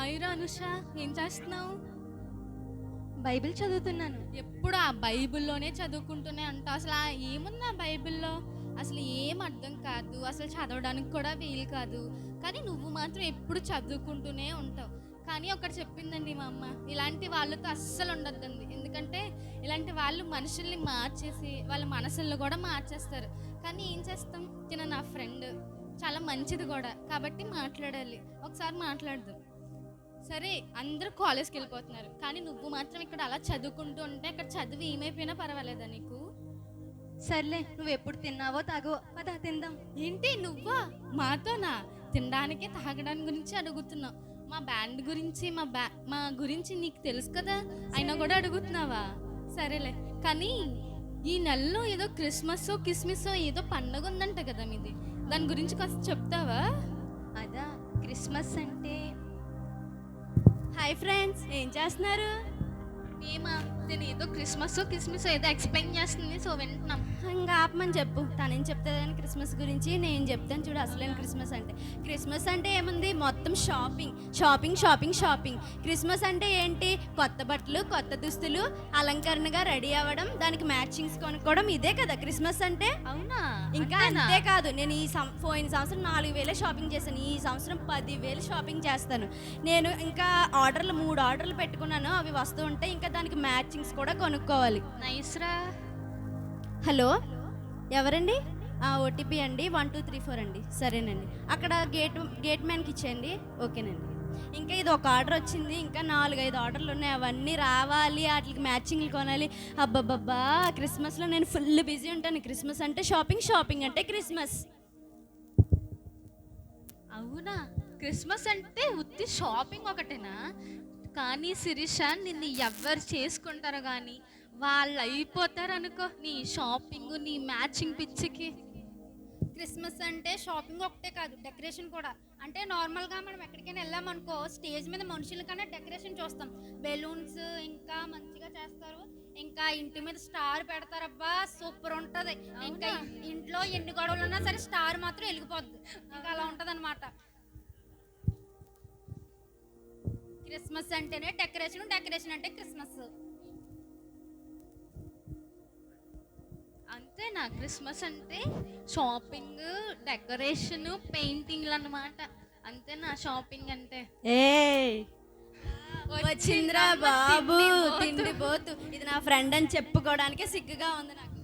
Hi రా అనుష ఏం చేస్తున్నావు? బైబిల్ చదువుతున్నాను. ఎప్పుడు ఆ బైబిల్లోనే చదువుకుంటూనే ఉంటావు? అసలు ఆ ఏముంది ఆ బైబిల్లో? అసలు ఏం అర్థం కాదు. అసలు చదవడానికి కూడా వీలు కాదు. కానీ నువ్వు మాత్రం ఎప్పుడు చదువుకుంటూనే ఉంటావు. కానీ ఒకటి చెప్పిందండి మా అమ్మ ఇలాంటి వాళ్ళతో అస్సలు ఉండొద్దండి. ఎందుకంటే ఇలాంటి వాళ్ళు మనుషుల్ని మార్చేసి వాళ్ళ మనసులను కూడా మార్చేస్తారు. కానీ ఏం చేస్తాం? తిన నా ఫ్రెండ్. చాలా మంచిది కూడా. కాబట్టి మాట్లాడాలి. ఒకసారి మాట్లాడదాం. సరే అందరూ కాలేజ్కి వెళ్ళిపోతున్నారు. కానీ నువ్వు మాత్రం ఇక్కడ అలా చదువుకుంటూ ఉంటే ఇక్కడ చదివి ఏమైపోయినా పర్వాలేదా నీకు? సర్లే నువ్వు ఎప్పుడు తిన్నావో తాగో పద తిందాం. ఏంటి నువ్వా? మాతోనా? తినడానికి తాగడానికి గురించి అడుగుతున్నావు. మా బ్యాండ్ గురించి మా బ్యా మా గురించి నీకు తెలుసు కదా? అయినా కూడా అడుగుతున్నావా? సరేలే. కానీ ఈ నెలలో ఏదో క్రిస్మస్ కిస్మిస్ ఏదో పండగ ఉందంట కదా మీది. దాని గురించి కాస్త చెప్తావా? అదా క్రిస్మస్ అంటే హాయ్ ఫ్రెండ్స్ ఏం చేస్తున్నారు? మేమా? నేను ఏదో క్రిస్మస్ కిస్మిస్ ఏదో ఎక్స్ప్లెయిన్ చేస్తుంది. సో వింటున్నాం. ఇంకా ఆపమని చెప్పు. తనేం చెప్తుందని క్రిస్మస్ గురించి నేను చెప్తాను చూడు అసలేం క్రిస్మస్ అంటే. క్రిస్మస్ అంటే ఏముంది? మొత్తం shopping shopping shopping shopping Christmas అంటే ఏంటి? కొత్త బట్టలు కొత్త దుస్తులు అలంకరణగా రెడీ అవ్వడం దానికి మ్యాచింగ్స్ కొనుక్కోవడం ఇదే కదా క్రిస్మస్ అంటే. అవునా? ఇంకా అంతే కాదు. నేను ఈ సం పోయిన సంవత్సరం నాలుగు వేలే షాపింగ్ చేశాను. ఈ సంవత్సరం పది వేలు షాపింగ్ చేస్తాను. నేను ఇంకా ఆర్డర్లు మూడు ఆర్డర్లు పెట్టుకున్నాను. అవి వస్తూ ఉంటే ఇంకా దానికి మ్యాచింగ్స్ కూడా కొనుక్కోవాలి. నైస్ రా. హలో? ఎవరండి? ఓటీపీ అండి. వన్ టూ త్రీ ఫోర్ అండి. సరేనండి. అక్కడ గేట్ గేట్ మ్యాన్కి ఇచ్చేయండి. ఓకేనండి. ఇంకా ఇది ఒక ఆర్డర్ వచ్చింది. ఇంకా నాలుగైదు ఆర్డర్లు ఉన్నాయి. అవన్నీ రావాలి. వాటికి మ్యాచింగ్లు కొనాలి. అబ్బబ్బబ్బా! క్రిస్మస్లో నేను ఫుల్ బిజీ ఉంటాను. క్రిస్మస్ అంటే షాపింగ్ షాపింగ్ అంటే క్రిస్మస్. అవునా? క్రిస్మస్ అంటే ఉత్తి షాపింగ్ ఒకటేనా? కానీ శిరీష నిన్ను ఎవరు చేసుకుంటారో కానీ వాళ్ళు అయిపోతారు అనుకో నీ షాపింగ్ నీ మ్యాచింగ్ పిచ్చికి. క్రిస్మస్ అంటే షాపింగ్ ఒకటే కాదు డెకరేషన్ కూడా. అంటే నార్మల్గా మనం ఎక్కడికైనా వెళ్ళామనుకో స్టేజ్ మీద మనుషుల కన్నా డెకరేషన్ చూస్తాం. బెలూన్స్ ఇంకా మంచిగా చేస్తారు ఇంకా ఇంటి మీద స్టార్ పెడతారబ్బా సూపర్ ఉంటది. ఇంకా ఇంట్లో ఎన్ని గొడవలు ఉన్నా సరే స్టార్ మాత్రం వెలిగిపోద్ది. ఇంకా అలా ఉంటది క్రిస్మస్ అంటేనే డెకరేషన్ డెకరేషన్ అంటే క్రిస్మస్. అంతేనా? క్రిస్మస్ అంటే షాపింగ్ డెకరేషన్ పెయింటింగ్లు అన్నమాట. అంతేనా? షాపింగ్ అంటే? ఏ వచ్చింద్రా బాబు. తిండిపోతు. ఇది నా ఫ్రెండ్ అని చెప్పుకోవడానికే సిగ్గుగా ఉంది నాకు.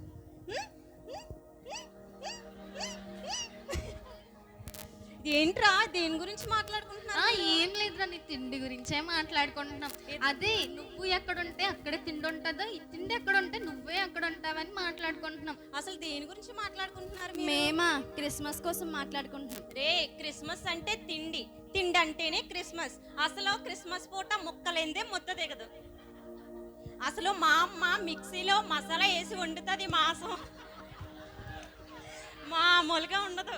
ఏంట్రా దేని గురించి మాట్లాడుకుంటున్నా ఏం లేదురా నీ తిండి గురించే మాట్లాడుకుంటున్నాం. అదే నువ్వు ఎక్కడుంటే అక్కడే తిండి ఉంటుందో ఈ తిండి ఎక్కడ ఉంటే నువ్వే అక్కడ ఉంటావని మాట్లాడుకుంటున్నాం. అసలు దేని గురించి మాట్లాడుకుంటున్నారు మేమా క్రిస్మస్ కోసం మాట్లాడుకుంటున్నాం. రే క్రిస్మస్ అంటే తిండి. తిండి అంటేనే క్రిస్మస్. అసలు క్రిస్మస్ పూట ముక్కలేందే ముద్ద దిగదు అసలు మా అమ్మ మిక్సీలో మసాలా వేసి వండుతుంది మాసం. మామూలుగా ఉండదు.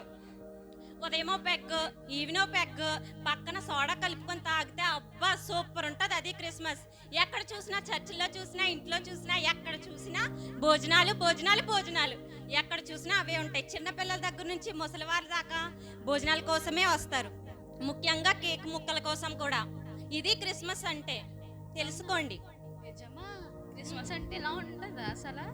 ఉదయమో పెగ్ ఈవినో పెగ్ పక్కన సోడా కలుపుకొని తాగితే అబ్బా సూపర్ ఉంటుంది అది క్రిస్మస్. ఎక్కడ చూసినా చర్చిలో చూసినా ఇంట్లో చూసినా ఎక్కడ చూసినా భోజనాలు భోజనాలు భోజనాలు. ఎక్కడ చూసినా అవే ఉంటాయి. చిన్నపిల్లల దగ్గర నుంచి ముసలివారి దాకా భోజనాల కోసమే వస్తారు. ముఖ్యంగా కేక్ ముక్కల కోసం కూడా. ఇది క్రిస్మస్ అంటే. తెలుసుకోండి. క్రిస్మస్ అంటే ఇలా ఉంటుందా అసలు?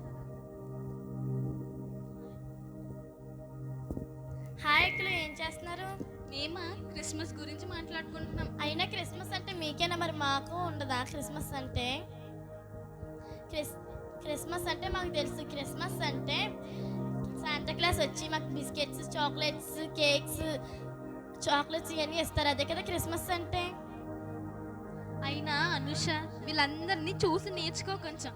చేస్తున్నారు? మేమా? క్రిస్మస్ గురించి మాట్లాడుకుంటున్నాం. అయినా క్రిస్మస్ అంటే మీకేనా మరి? మాకు ఉండదా క్రిస్మస్ అంటే? క్రిస్ క్రిస్మస్ అంటే మాకు తెలుసు. క్రిస్మస్ అంటే శాంతా క్లాస్ వచ్చి మాకు బిస్కెట్స్ చాక్లెట్స్ కేక్స్ చాక్లెట్స్ ఇవన్నీ ఇస్తారు. అదే కదా క్రిస్మస్ అంటే? అయినా అనుష వీళ్ళందరినీ చూసి నేర్చుకో కొంచెం.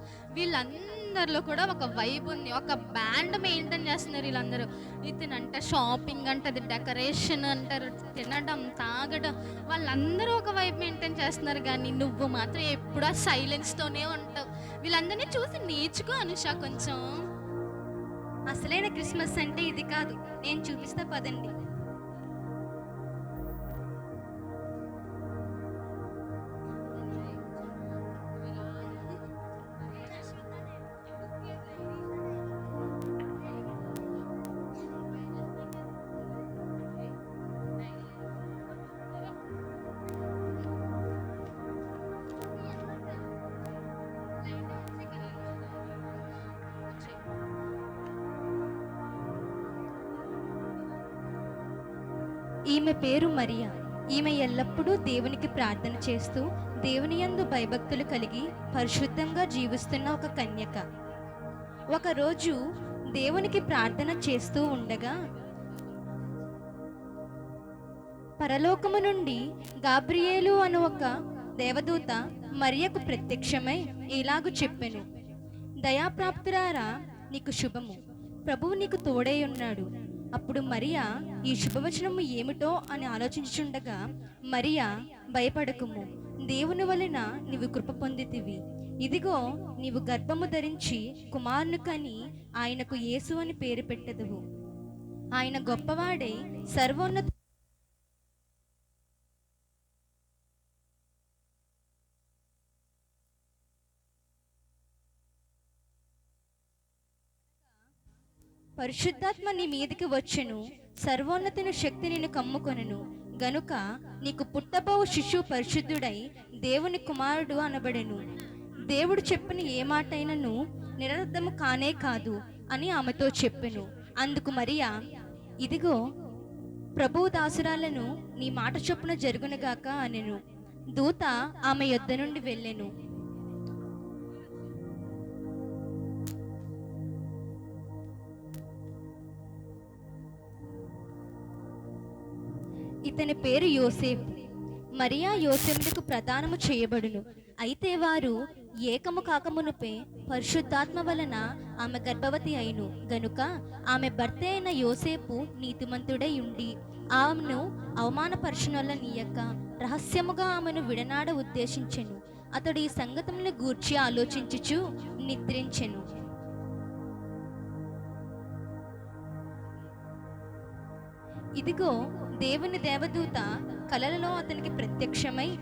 అందరిలో కూడా ఒక వైబ్ ఉంది. ఒక బ్యాండ్ మెయింటైన్ చేస్తున్నారు వీళ్ళందరూ. ఇతనంట షాపింగ్ అంటది డెకరేషన్ అంటారు తినడం తాగడం. వాళ్ళందరూ ఒక వైబ్ మెయింటైన్ చేస్తున్నారు. కానీ నువ్వు మాత్రం ఎప్పుడూ సైలెన్స్తోనే ఉంటావు. వీళ్ళందరినీ చూసి నేర్చుకో అనుష కొంచెం. అసలైన క్రిస్మస్ అంటే ఇది కాదు. నేను చూపిస్తా పదండి. ఈమె పేరు మరియా. ఈమె ఎల్లప్పుడూ దేవునికి ప్రార్థన చేస్తూ దేవుని యందు భయభక్తులు కలిగి పరిశుద్ధంగా జీవిస్తున్న ఒక కన్యక. ఒకరోజు దేవునికి ప్రార్థన చేస్తూ ఉండగా పరలోకము నుండి గాబ్రియేలు అను ఒక దేవదూత మరియకు ప్రత్యక్షమై ఇలాగు చెప్పెను. దయాప్రాప్తురారా నీకు శుభము. ప్రభువు నీకు తోడై ఉన్నాడు. అప్పుడు మరియా ఈ శుభవచనము ఏమిటో అని ఆలోచించుండగా మరియా భయపడకుము. దేవుని వలన నీవు కృప పొందితివి. ఇదిగో నీవు గర్భము ధరించి కుమారును కని ఆయనకు యేసు అని పేరు పెట్టదువు. ఆయన గొప్పవాడై సర్వోన్నత పరిశుద్ధాత్మ నీ మీదికి వచ్చెను. సర్వోన్నతిని శక్తి నిన్ను కమ్ముకొనెను. గనుక నీకు పుట్టబోవు శిశువు పరిశుద్ధుడై దేవుని కుమారుడు అనబడెను. దేవుడు చెప్పిన ఏ మాటైనను నిరర్ధము కానే కాదు అని ఆమెతో చెప్పెను. అందుకు మరియా ఇదిగో ప్రభువు దాసురాలను నీ మాట చొప్పున జరుగునగాక అనెను. దూత ఆమె యొద్ద నుండి వెళ్ళెను. ఇతని పేరు యోసేపు. మరియా యోసేపులకు ప్రదానము చేయబడును. అయితే వారు ఏకము కాకమునుపే పరిశుద్ధాత్మ వలన ఆమె గర్భవతి అయిను. గనుక ఆమె భర్త అయిన యోసేపు నీతిమంతుడై ఉండి ఆమెను అవమానపరచునొల్ల నీయక రహస్యముగా ఆమెను విడనాడ ఉద్దేశించెను. అతడు ఈ సంగతమును గూర్చి ఆలోచించుచు నిద్రించెను. ఇదిగో దేవుని దేవదూత కలలలో అతనికి ప్రత్యక్షమై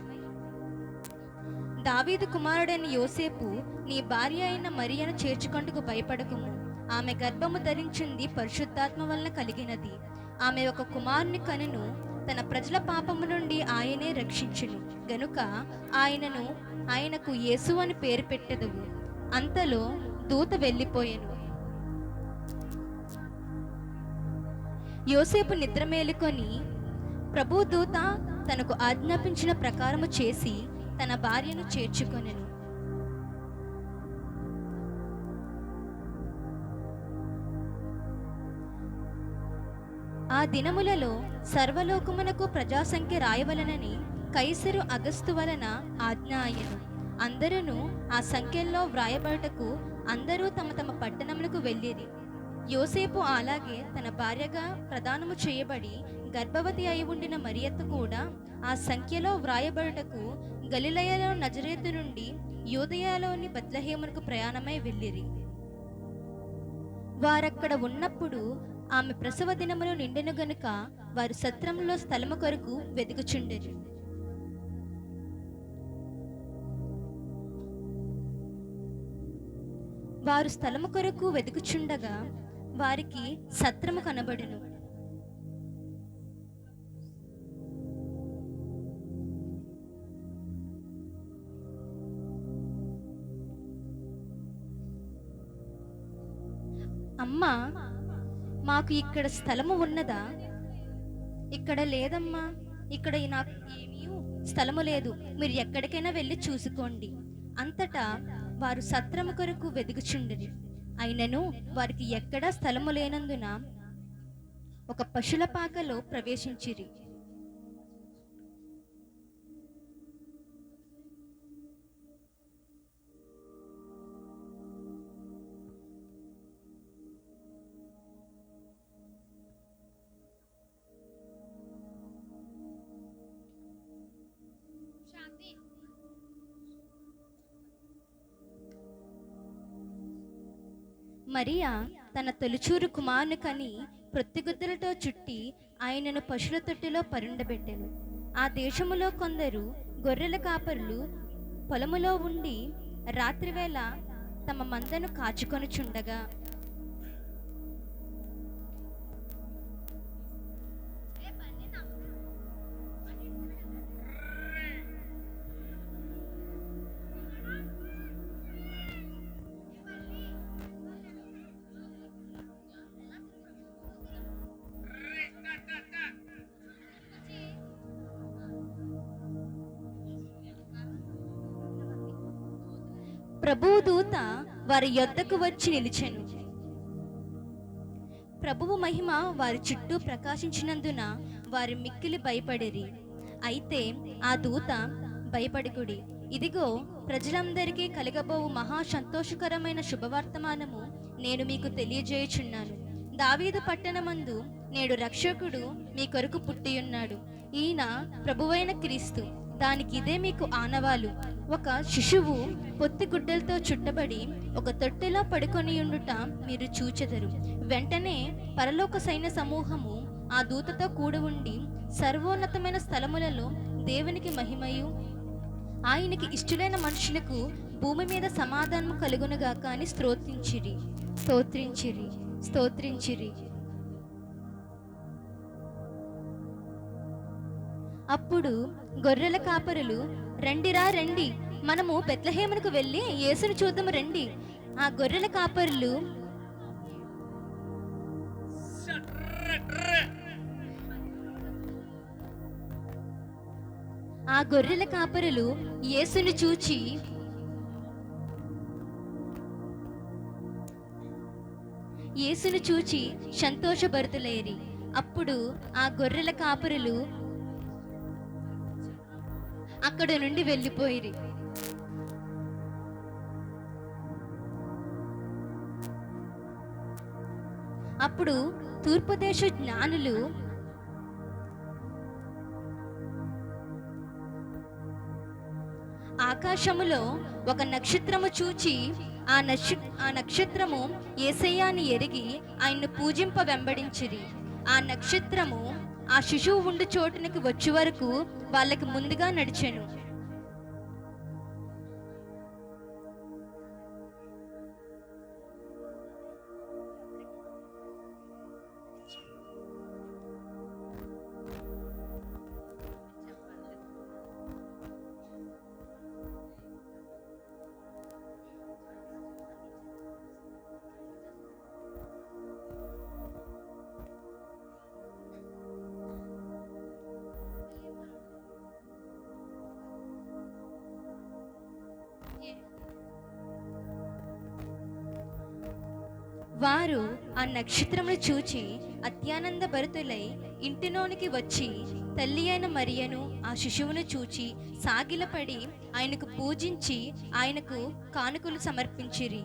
దావీదు కుమారుడైన యోసేపు నీ భార్య అయిన మరియను చేర్చుకొంటకు భయపడకుము. ఆమె గర్భము ధరించింది పరిశుద్ధాత్మ వలన కలిగినది. ఆమె ఒక కుమారుని కనును తన ప్రజల పాపము నుండి ఆయనే రక్షించును. గనుక ఆయనను ఆయనకు యేసు అని పేరు పెట్టదు అంతలో దూత వెళ్ళిపోయెను. యోసేపు నిద్ర మేలుకొని ప్రభు దూత తనకు ఆజ్ఞాపించిన ప్రకారము చేసి తన భార్యను చేర్చుకొనెను. ఆ దినములలో సర్వలోకమునకు ప్రజాసంఖ్య రాయవలనని కైసరు అగస్తు వలన ఆజ్ఞ అయ్యను అందరూ ఆ సంఖ్యల్లో వ్రాయబడటకు అందరూ తమ తమ పట్టణములకు వెళ్ళేది యోసేపు అలాగే తన భార్యగా ప్రదానము చేయబడి గర్భవతి అయి ఉండిన మరియత్త కూడా ఆ సంఖ్యలో వ్రాయబడుటకు గలిలయలో నజరేతు నుండి యోదయాలోని బద్లహేమునకు ప్రయాణమై వెళ్ళిరి. వారక్కడ ఉన్నప్పుడు ఆమె ప్రసవ దినములు నిండెను గనుక వారు సత్రంలో స్థలము కొరకు వెతుకుచుండెరు. వారు స్థలము కొరకు వెతుకుచుండగా వారికి సత్రము కనబడును. అమ్మా మాకు ఇక్కడ స్థలము ఉన్నదా? ఇక్కడ లేదమ్మా ఇక్కడ నాకు ఏమీ స్థలము లేదు. మీరు ఎక్కడికైనా వెళ్ళి చూసుకోండి. అంతటా వారు సత్రము కొరకు వెదుగుచుండరు అయినను వారికి ఎక్కడా స్థలము లేనందున ఒక పశుల పాకలో ప్రవేశించిరి. మరియా తన తొలిచూరు కుమారుని కని ప్రొత్తిగుద్దలతో చుట్టి ఆయనను పశుల తొట్టిలో పరుండబెట్టెను. ఆ దేశములో కొందరు గొర్రెల కాపరులు పొలములో ఉండి రాత్రివేళ తమ మందను కాచుకొనుచుండగా ప్రభువు దూత వారి యొద్దకు వచ్చి నిలిచెను. ప్రభువు మహిమ వారి చుట్టూ ప్రకాశించినందున వారి మిక్కిలి భయపడిరి. అయితే ఆ దూత భయపడుకుడి ఇదిగో ప్రజలందరికీ కలగబోవు మహా సంతోషకరమైన శుభవర్తమానము నేను మీకు తెలియజేయుచున్నాను. దావీదు పట్టణమందు నేడు రక్షకుడు మీ కొరకు పుట్టియున్నాడు. ఈయన ప్రభువైన క్రీస్తు. దానికి ఇదే మీకు ఆనవాలు. ఒక శిశువు పొత్తి గుడ్డలతో చుట్టబడి ఒక తొట్టెలో పడుకొని ఉండుట మీరు చూచెదరు. వెంటనే పరలోక సైన్య సమూహము ఆ దూతతో కూడి ఉండి సర్వోన్నతమైన స్థలములలో దేవునికి మహిమయు ఆయనకి ఇష్టలైన మనుషులకు భూమి మీద సమాధానము కలుగునుగాక అని స్తోత్రించిరి. స్తోత్రించిరి. స్తోత్రించిరి. అప్పుడు గొర్రెల కాపరులు రండిరా రండి. మనము బెత్లహేమునకు వెళ్ళి యేసును చూద్దాము రండి. ఆ గొర్రెల కాపరులు ఆ గొర్రెల కాపరులు యేసును చూచి యేసును చూచి సంతోషభరితులేరి. అప్పుడు ఆ గొర్రెల కాపరులు అక్కడ నుండి వెళ్ళిపోయిరి. అప్పుడు తూర్పు దేశ జ్ఞానులు ఆకాశములో ఒక నక్షత్రము చూచి ఆ నక్ష ఆ నక్షత్రము ఏసయ్యాన్ని ఎరిగి ఆయన్ను పూజింప వెంబడించిరి ఆ నక్షత్రము ఆ శిశువు ఉండు చోటునికి వచ్చే వరకు వాళ్ళకి ముందుగా నడిచాను. వారు ఆ నక్షత్రమును చూచి అత్యానంద భరితులై ఇంటిలోనికి వచ్చి తల్లి అయిన మరియను ఆ శిశువును చూచి సాగిలపడి ఆయనకు పూజించి ఆయనకు కానుకలు సమర్పించిరి.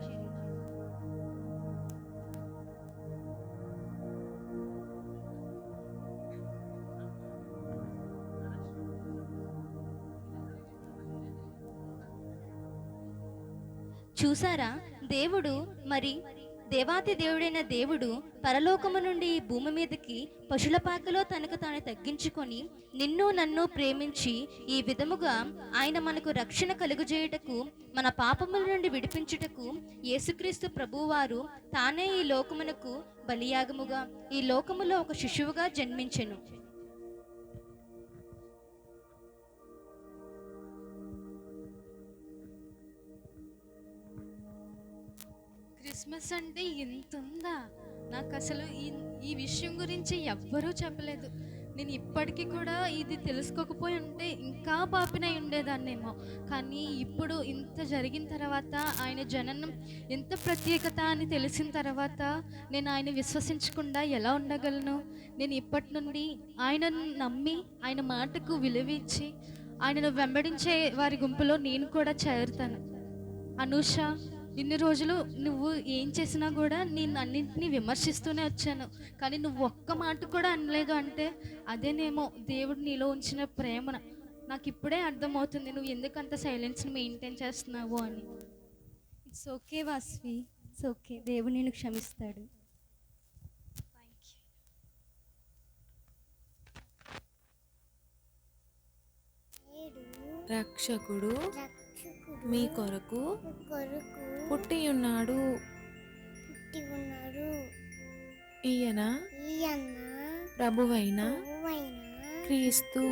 చూసారా? దేవుడు మరి దేవాతి దేవుడైన దేవుడు పరలోకము నుండి ఈ భూమి మీదకి పశుల పాకలో తనకు తాను తగ్గించుకొని నిన్ను నన్ను ప్రేమించి ఈ విధముగా ఆయన మనకు రక్షణ కలుగజేయుటకు మన పాపముల నుండి విడిపించుటకు యేసుక్రీస్తు ప్రభువారు తానే ఈ లోకమునకు బలియాగముగా ఈ లోకములో ఒక శిశువుగా జన్మించెను. క్రిస్మస్ అంటే ఇంత ఉందా నాకు అసలు ఈ ఈ విషయం గురించి ఎవ్వరూ చెప్పలేదు. నేను ఇప్పటికీ కూడా ఇది తెలుసుకోకపోయి ఉంటే ఇంకా పాపినై ఉండేదాన్నేమో. కానీ ఇప్పుడు ఇంత జరిగిన తర్వాత ఆయన జననం ఎంత ప్రత్యేకత అని తెలిసిన తర్వాత నేను ఆయన విశ్వసించకుండా ఎలా ఉండగలను? నేను ఇప్పటి నుండి ఆయనను నమ్మి ఆయన మాటకు విలువ ఇచ్చి ఆయనను వెంబడించే వారి గుంపులో నేను కూడా చేరుతాను. అనూష ఇన్ని రోజులు నువ్వు ఏం చేసినా కూడా నేను అన్నింటినీ విమర్శిస్తూనే వచ్చాను. కానీ నువ్వు ఒక్క మాట కూడా అనలేదు అంటే అదేనేమో దేవుడు నీలో ఉంచిన ప్రేమ నాకు ఇప్పుడే అర్థమవుతుంది నువ్వు ఎందుకు అంత సైలెన్స్ని మెయింటైన్ చేస్తున్నావు అని. It's okay Vasvi it's okay దేవుడు నేను క్షమిస్తాడు. రక్షకుడు రక్షకుడు మీ కొరకు కొరకు పుట్టి ఉన్నాడు ఈయన ప్రభువైన ప్రభువైన క్రీస్తు.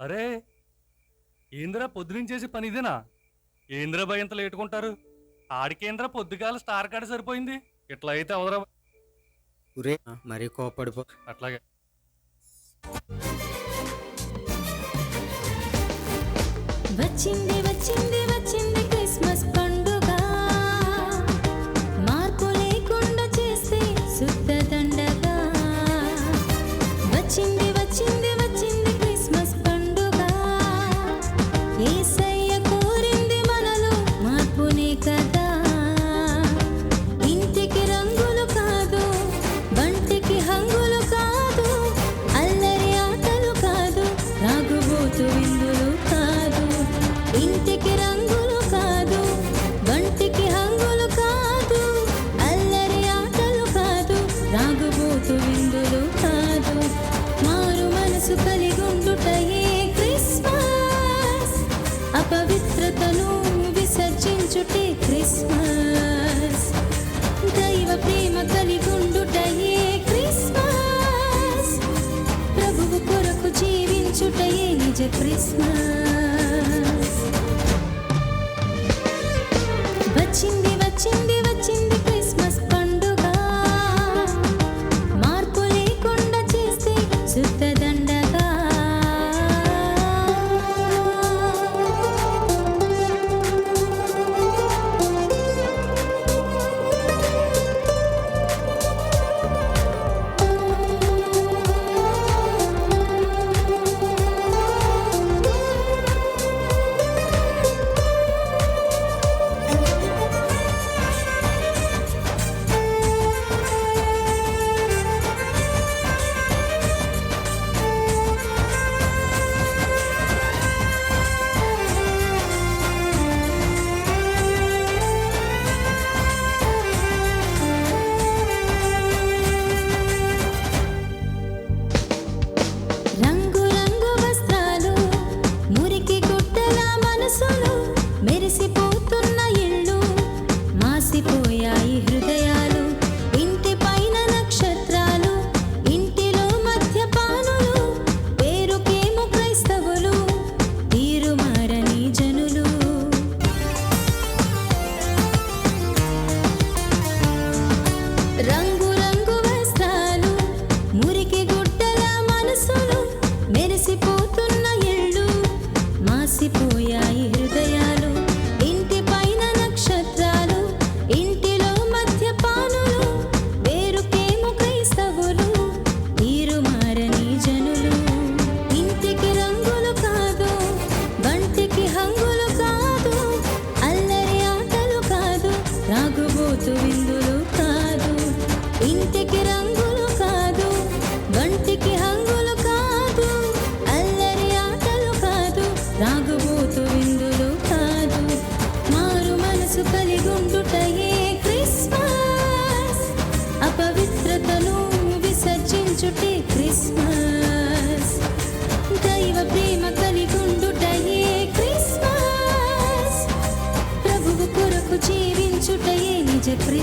అరే ఏంద్రా పొద్దునుంచేసి పని ఇదేనా? ఏంద్రా భయ ఇంత లేటుకుంటారు. ఆడికేంద్రా పొద్దుగాల స్టార్ కార్డ్ సరిపోయింది. ఇట్లా అయితే అవదరా. మరీ కోపడిపో. అట్లాగే. వచ్చింది వచ్చింది వచ్చింది క్రిస్మస్ పండుగ. మార్పు లేకుండా చేస్తే శుద్ధ దండగా. వచ్చింది будет признать. solo.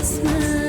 Christmas.